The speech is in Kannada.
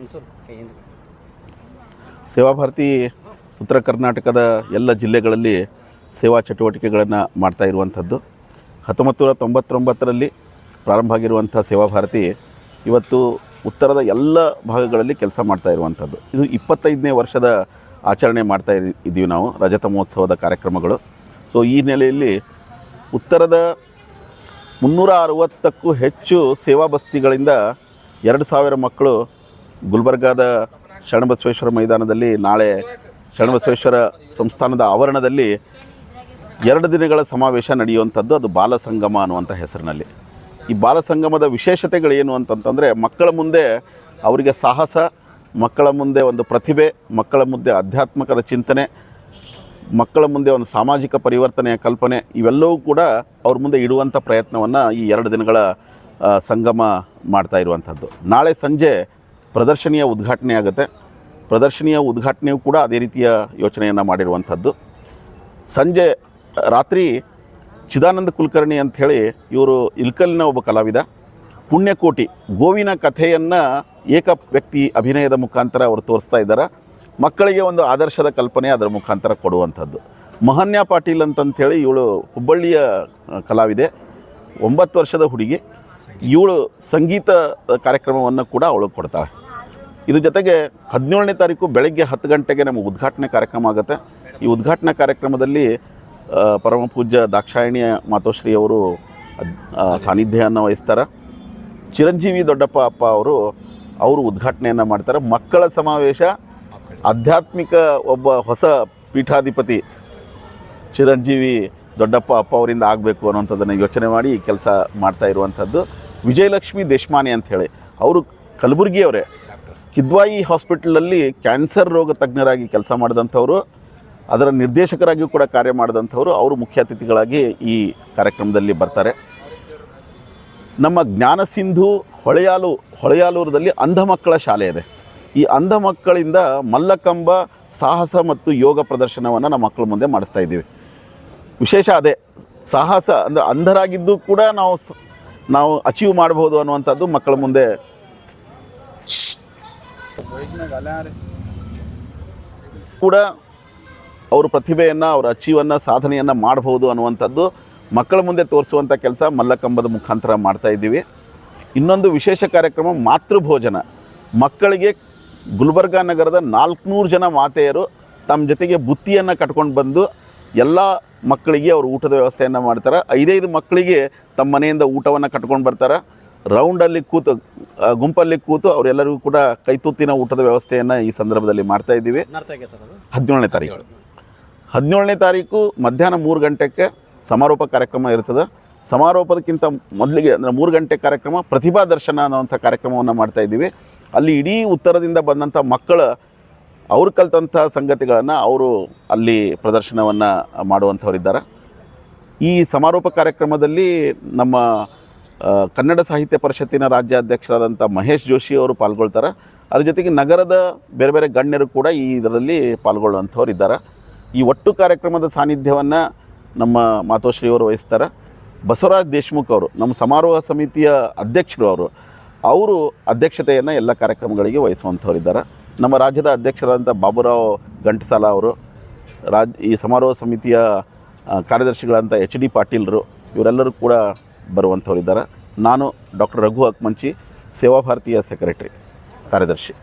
ಮನ್ಸೂರ್ ಭಾರತಿ ಉತ್ತರ ಕರ್ನಾಟಕದ ಎಲ್ಲ ಜಿಲ್ಲೆಗಳಲ್ಲಿ ಸೇವಾ ಚಟುವಟಿಕೆಗಳನ್ನು ಮಾಡ್ತಾ ಇರುವಂಥದ್ದು. ಹತ್ತೊಂಬತ್ತು ನೂರ ತೊಂಬತ್ತೊಂಬತ್ತರಲ್ಲಿ ಪ್ರಾರಂಭ ಆಗಿರುವಂಥ ಸೇವಾಭಾರತಿ ಇವತ್ತು ಉತ್ತರದ ಎಲ್ಲ ಭಾಗಗಳಲ್ಲಿ ಕೆಲಸ ಮಾಡ್ತಾ ಇರುವಂಥದ್ದು. ಇದು ಇಪ್ಪತ್ತೈದನೇ ವರ್ಷದ ಆಚರಣೆ ಮಾಡ್ತಾ ಇದ್ದೀವಿ ನಾವು, ರಜತ ಮಹೋತ್ಸವದ ಕಾರ್ಯಕ್ರಮಗಳು. ಸೊ, ಈ ನೆಲೆಯಲ್ಲಿ ಉತ್ತರದ ಮುನ್ನೂರ ಅರವತ್ತಕ್ಕೂ ಹೆಚ್ಚು ಸೇವಾ ಬಸ್ತಿಗಳಿಂದ ಎರಡು ಸಾವಿರ ಮಕ್ಕಳು ಗುಲ್ಬರ್ಗಾದ ಶರಣಬಸವೇಶ್ವರ ಮೈದಾನದಲ್ಲಿ ನಾಳೆ ಶರಣಬಸವೇಶ್ವರ ಸಂಸ್ಥಾನದ ಆವರಣದಲ್ಲಿ ಎರಡು ದಿನಗಳ ಸಮಾವೇಶ ನಡೆಯುವಂಥದ್ದು ಅದು ಬಾಲ ಸಂಗಮ ಅನ್ನುವಂಥ ಹೆಸರಿನಲ್ಲಿ. ಈ ಬಾಲ ಸಂಗಮದ ವಿಶೇಷತೆಗಳೇನು ಅಂತಂತಂದರೆ ಮಕ್ಕಳ ಮುಂದೆ ಅವರಿಗೆ ಸಾಹಸ, ಮಕ್ಕಳ ಮುಂದೆ ಒಂದು ಪ್ರತಿಭೆ, ಮಕ್ಕಳ ಮುಂದೆ ಆಧ್ಯಾತ್ಮಕದ ಚಿಂತನೆ, ಮಕ್ಕಳ ಮುಂದೆ ಒಂದು ಸಾಮಾಜಿಕ ಪರಿವರ್ತನೆಯ ಕಲ್ಪನೆ ಇವೆಲ್ಲವೂ ಕೂಡ ಅವ್ರ ಮುಂದೆ ಇಡುವಂಥ ಪ್ರಯತ್ನವನ್ನು ಈ ಎರಡು ದಿನಗಳ ಸಂಗಮ ಮಾಡ್ತಾ ಇರುವಂಥದ್ದು. ನಾಳೆ ಸಂಜೆ ಪ್ರದರ್ಶನಿಯ ಉದ್ಘಾಟನೆ ಆಗುತ್ತೆ. ಪ್ರದರ್ಶನಿಯ ಉದ್ಘಾಟನೆಯೂ ಕೂಡ ಅದೇ ರೀತಿಯ ಯೋಚನೆಯನ್ನು ಮಾಡಿರುವಂಥದ್ದು. ಸಂಜೆ, ರಾತ್ರಿ ಚಿದಾನಂದ ಕುಲಕರ್ಣಿ ಅಂಥೇಳಿ ಇವರು ಇಲ್ಕಲ್ನ ಒಬ್ಬ ಕಲಾವಿದ. ಪುಣ್ಯಕೋಟಿ ಗೋವಿನ ಕಥೆಯನ್ನು ಏಕ ವ್ಯಕ್ತಿ ಅಭಿನಯದ ಮುಖಾಂತರ ಅವರು ತೋರಿಸ್ತಾ ಇದ್ದಾರೆ. ಮಕ್ಕಳಿಗೆ ಒಂದು ಆದರ್ಶದ ಕಲ್ಪನೆ ಅದರ ಮುಖಾಂತರ ಕೊಡುವಂಥದ್ದು. ಮಹನ್ಯ ಪಾಟೀಲ್ ಅಂತಂಥೇಳಿ ಇವಳು ಹುಬ್ಬಳ್ಳಿಯ ಕಲಾವಿದೆ. ಒಂಬತ್ತು ವರ್ಷದ ಹುಡುಗಿ. ಇವಳು ಸಂಗೀತ ಕಾರ್ಯಕ್ರಮವನ್ನು ಕೂಡ ಅವಳು ಕೊಡ್ತಾಳೆ. ಇದ್ರ ಜೊತೆಗೆ ಹದಿನೇಳನೇ ತಾರೀಕು ಬೆಳಗ್ಗೆ ಹತ್ತು ಗಂಟೆಗೆ ನಮ್ಮ ಉದ್ಘಾಟನೆ ಕಾರ್ಯಕ್ರಮ ಆಗುತ್ತೆ. ಈ ಉದ್ಘಾಟನಾ ಕಾರ್ಯಕ್ರಮದಲ್ಲಿ ಪರಮ ಪೂಜ್ಯ ದಾಕ್ಷಾಯಣಿಯ ಮಾತೋಶ್ರೀ ಅವರು ಅದ್- ಆ, ಸಾನ್ನಿಧ್ಯವನ್ನು ವಹಿಸ್ತಾರೆ. ಚಿರಂಜೀವಿ ದೊಡ್ಡಪ್ಪ ಅಪ್ಪ ಅವರು ಅವರು ಉದ್ಘಾಟನೆಯನ್ನು ಮಾಡ್ತಾರೆ. ಮಕ್ಕಳ ಸಮಾವೇಶ ಆಧ್ಯಾತ್ಮಿಕ ಒಬ್ಬ ಹೊಸ ಪೀಠಾಧಿಪತಿ ಚಿರಂಜೀವಿ ದೊಡ್ಡಪ್ಪ ಅಪ್ಪ ಅವರಿಂದ ಆಗಬೇಕು ಅನ್ನೋಂಥದ್ದನ್ನು ಯೋಚನೆ ಮಾಡಿ ಈ ಕೆಲಸ ಮಾಡ್ತಾ ಇರುವಂಥದ್ದು. ವಿಜಯಲಕ್ಷ್ಮಿ ದೇಶಮಾನೆ ಅಂಥೇಳಿ ಅವರು ಕಲಬುರಗಿಯವರೇ. ಕಿದ್ವಾಯಿ ಹಾಸ್ಪಿಟ್ಲಲ್ಲಿ ಕ್ಯಾನ್ಸರ್ ರೋಗ ತಜ್ಞರಾಗಿ ಕೆಲಸ ಮಾಡಿದಂಥವರು, ಅದರ ನಿರ್ದೇಶಕರಾಗಿಯೂ ಕೂಡ ಕಾರ್ಯ ಮಾಡಿದಂಥವರು, ಅವರು ಮುಖ್ಯ ಅತಿಥಿಗಳಾಗಿ ಈ ಕಾರ್ಯಕ್ರಮದಲ್ಲಿ ಬರ್ತಾರೆ. ನಮ್ಮ ಜ್ಞಾನ ಸಿಂಧು ಹೊಳೆಯಾಲು, ಹೊಳೆಯಾಲೂರದಲ್ಲಿ ಅಂಧ ಮಕ್ಕಳ ಶಾಲೆ ಇದೆ. ಈ ಅಂಧ ಮಕ್ಕಳಿಂದ ಮಲ್ಲಕಂಬ, ಸಾಹಸ ಮತ್ತು ಯೋಗ ಪ್ರದರ್ಶನವನ್ನು ನಮ್ಮ ಮಕ್ಕಳ ಮುಂದೆ ಮಾಡಿಸ್ತಾ ಇದ್ದೀವಿ. ವಿಶೇಷ ಅದೇ, ಸಾಹಸ ಅಂದರೆ ಅಂಧರಾಗಿದ್ದು ಕೂಡ ನಾವು ನಾವು ಅಚೀವ್ ಮಾಡ್ಬೋದು ಅನ್ನುವಂಥದ್ದು ಮಕ್ಕಳ ಮುಂದೆ ಕೂಡ ಅವರು ಪ್ರತಿಭೆಯನ್ನು, ಅವರ ಅಚೀವನ್ನು, ಸಾಧನೆಯನ್ನು ಮಾಡಬಹುದು ಅನ್ನುವಂಥದ್ದು ಮಕ್ಕಳ ಮುಂದೆ ತೋರಿಸುವಂಥ ಕೆಲಸ ಮಲ್ಲಕಂಬದ ಮುಖಾಂತರ ಮಾಡ್ತಾ ಇದ್ದೀವಿ. ಇನ್ನೊಂದು ವಿಶೇಷ ಕಾರ್ಯಕ್ರಮ ಮಾತೃಭೋಜನ. ಮಕ್ಕಳಿಗೆ ಗುಲ್ಬರ್ಗಾ ನಗರದ ನಾಲ್ಕುನೂರು ಜನ ಮಾತೆಯರು ತಮ್ಮ ಜೊತೆಗೆ ಬುತ್ತಿಯನ್ನು ಕಟ್ಕೊಂಡು ಬಂದು ಎಲ್ಲ ಮಕ್ಕಳಿಗೆ ಅವರು ಊಟದ ವ್ಯವಸ್ಥೆಯನ್ನು ಮಾಡ್ತಾರೆ. ಐದೈದು ಮಕ್ಕಳಿಗೆ ತಮ್ಮ ಮನೆಯಿಂದ ಊಟವನ್ನು ಕಟ್ಕೊಂಡು ಬರ್ತಾರೆ. ರೌಂಡಲ್ಲಿ ಕೂತು ಗುಂಪಲ್ಲಿ ಕೂತು ಅವರೆಲ್ಲರಿಗೂ ಕೂಡ ಕೈತುತ್ತಿನ ಊಟದ ವ್ಯವಸ್ಥೆಯನ್ನು ಈ ಸಂದರ್ಭದಲ್ಲಿ ಮಾಡ್ತಾ ಇದ್ದೀವಿ. ಹದಿನೇಳನೇ ತಾರೀಕು. ಹದಿನೇಳನೇ ತಾರೀಕು ಮಧ್ಯಾಹ್ನ ಮೂರು ಗಂಟೆಗೆ ಸಮಾರೋಪ ಕಾರ್ಯಕ್ರಮ ಇರ್ತದೆ. ಸಮಾರೋಪದಕ್ಕಿಂತ ಮೊದಲಿಗೆ ಅಂದರೆ ಮೂರು ಗಂಟೆ ಕಾರ್ಯಕ್ರಮ ಪ್ರತಿಭಾ ದರ್ಶನ ಅನ್ನುವಂಥ ಕಾರ್ಯಕ್ರಮವನ್ನು ಮಾಡ್ತಾ ಇದ್ದೀವಿ. ಅಲ್ಲಿ ಇಡೀ ಉತ್ತರದಿಂದ ಬಂದಂಥ ಮಕ್ಕಳ ಅವ್ರು ಕಲ್ತಂಥ ಸಂಗತಿಗಳನ್ನು ಅವರು ಅಲ್ಲಿ ಪ್ರದರ್ಶನವನ್ನು ಮಾಡುವಂಥವರಿದ್ದಾರೆ. ಈ ಸಮಾರೋಪ ಕಾರ್ಯಕ್ರಮದಲ್ಲಿ ನಮ್ಮ ಕನ್ನಡ ಸಾಹಿತ್ಯ ಪರಿಷತ್ತಿನ ರಾಜ್ಯಾಧ್ಯಕ್ಷರಾದಂಥ ಮಹೇಶ್ ಜೋಶಿ ಅವರು ಪಾಲ್ಗೊಳ್ತಾರೆ. ಅದ್ರ ಜೊತೆಗೆ ನಗರದ ಬೇರೆ ಬೇರೆ ಗಣ್ಯರು ಕೂಡ ಈ ಇದರಲ್ಲಿ ಪಾಲ್ಗೊಳ್ಳುವಂಥವ್ರು ಇದ್ದಾರೆ. ಈ ಒಟ್ಟು ಕಾರ್ಯಕ್ರಮದ ಸಾನ್ನಿಧ್ಯವನ್ನು ನಮ್ಮ ಮಾತೋಶ್ರೀ ಅವರು ವಹಿಸ್ತಾರೆ. ಬಸವರಾಜ್ ದೇಶ್ಮುಖ್ ಅವರು, ನಮ್ಮ ಸಮಾರೋಹ ಸಮಿತಿಯ ಅಧ್ಯಕ್ಷರು ಅವರು ಅವರು ಅಧ್ಯಕ್ಷತೆಯನ್ನು ಎಲ್ಲ ಕಾರ್ಯಕ್ರಮಗಳಿಗೆ ವಹಿಸುವಂಥವ್ರಿದ್ದಾರೆ ನಮ್ಮ ರಾಜ್ಯದ ಅಧ್ಯಕ್ಷರಾದಂಥ ಬಾಬುರಾವ್ ಗಂಟಸಾಲ ಅವರು, ರಾಜ್ ಈ ಸಮಾರೋಹ ಸಮಿತಿಯ ಕಾರ್ಯದರ್ಶಿಗಳಂಥ ಎಚ್ ಡಿ ಪಾಟೀಲ್ರು, ಇವರೆಲ್ಲರೂ ಕೂಡ ಬರುವಂಥವ್ರಿದ್ದಾರೆ ನಾನು ಡಾಕ್ಟರ್ ರಘು ಅಕ್ಮಂಚಿ ಸೇವಾ ಭಾರತೀಯ ಸೆಕ್ರೆಟರಿ ಕಾರ್ಯದರ್ಶಿ.